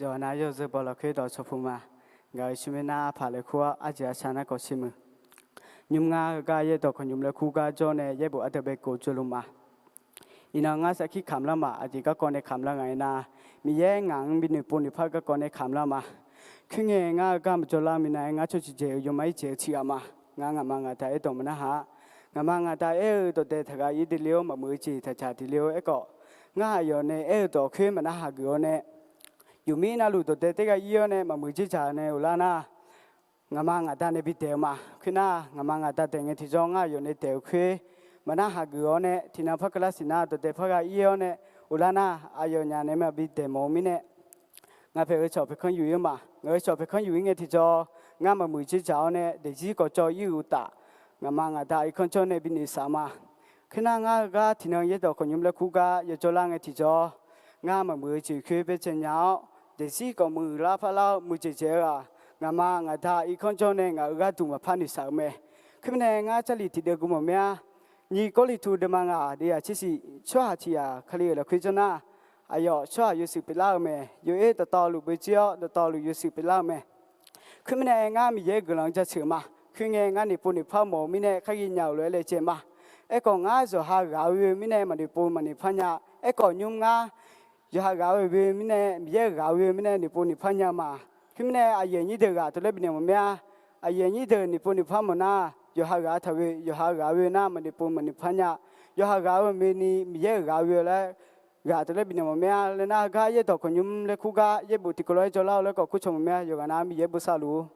จยนายโยเซบอกเราคิดอพมาไงชิมนาผาเลคัวอาจอาชนะก็ชิมยุ่งากายตอคนยุ่เลคูกาจเนเยบุอัตเบกจุลุมาอินางาสักขีคำละมาอาจจะก็คนคำละไงนามีแยงงบินุปุ่นพักก็คนคำละมา คืองงาก็มจุลามินาเงาชุชเจียยุ่ไมเจียชมางางมังาตาเอตอมนะฮะงามังาตาเอตอเดทกายดิเลียวมามือจีทชาติเลียวเอโกงาโยเนเอตโตขึนมานะฮะโยเน yumina lu to tete ga ione ma muji cha ne ulana ngama nga ta ne bi te ma khina ngama nga ta te nge thi jong nga yo ne te khwe mana ha gyo ne thina pha kala sina to te pha ga ione ulana ayo nya ne ma bi te mo mi ne nga phe ge cho phe khon yu yo ma nga cho phe khon yu nge thi jo nga ma muji cha ne de ji ko cho yu ta ngama nga ta i khon cho ne bi ni sa ma khina nga ga thina ye to khon yum la khu ga yo cho la nge thi jo nga ma muji khwe pe chen nyao เดซี่ก็มือลาพะลามือเจเจองามางาทาอีคอนจนเองาก็ะดุมมาพันนิสาวเมคือเป็องาจลิติเดกุมเมียนี่ก็ลิทูเดมังอาเดียชิสิชัวที่อาคลีละคุยจนาอายอชัวยูสิเปล่าเมยูเอตตอลูเบเจียตตอลูยูสิเปล่าเมคือเป็องามีเยอะกุลังจะเชื่อมาคือไงงานนี่ปุ่นพ่อหมอมีเน่ขยินยาวเลยเลยเจมาไอ้กองงาจะหาเราวมีเน่มันนี่ปุ่นมันนี่พญาไอ้กองยุ่งงา jahagawe be mine biye gawe mine ni poni panya ma kimne ayenyi de ga to lebine mo mya ayenyi de ni poni phamona johaga thawe johagawe na ma ni poni ni panya johagawe me ni biye gawe la ga to lebine mo mya le na ga ye to konyum le khuga ye bu tiklo jo la le ko kuchom mya yogana mi ye bu salu